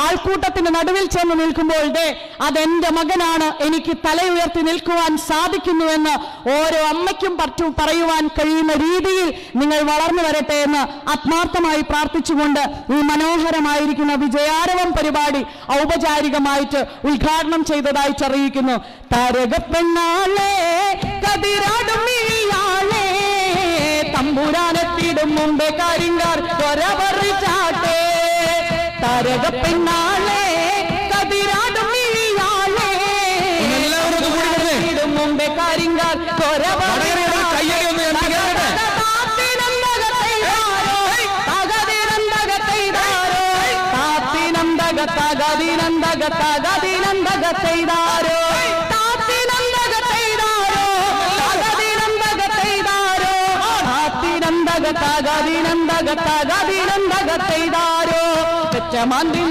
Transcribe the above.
ആൾക്കൂട്ടത്തിന് നടുവിൽ ചെന്ന് നിൽക്കുമ്പോൾ ദേ അതെന്റെ മകനാണ് എനിക്ക് തലയുയർത്തി നിൽക്കുവാൻ സാധിക്കുന്നുവെന്ന് ഓരോ അമ്മയ്ക്കും പറ്റു പറയുവാൻ കഴിയുന്ന രീതിയിൽ നിങ്ങൾ വളർന്നു വരട്ടെ എന്ന് ആത്മാർത്ഥമായി പ്രാർത്ഥിച്ചുകൊണ്ട് ഈ മനോഹരമായിരിക്കുന്ന വിജയാരവം പരിപാടി ഔപചാരികമായിട്ട് ഉദ്ഘാടനം ചെയ്തതായിട്ട് അറിയിക്കുന്നു താരകപ്പെണ്ണാലേ കതിരാടും തമ്പുരാനെത്തിയിടും മുമ്പേ കാര്യങ്കാർ ചാട്ടെ உலக பெண்ணாலே கதிராடும் இழியாலே எல்லாருக்கும் கூடிடும் மும்பை காரிங்கால் தகதினந்தகத்தைதாரோ தாத்தினந்தகத்தைதாரோ தகதினந்தகத்தைதாரோ தாத்தினந்தகத்தகதினந்தகத்தகதினந்தகத்தைதாரோ ማርያም አንዴና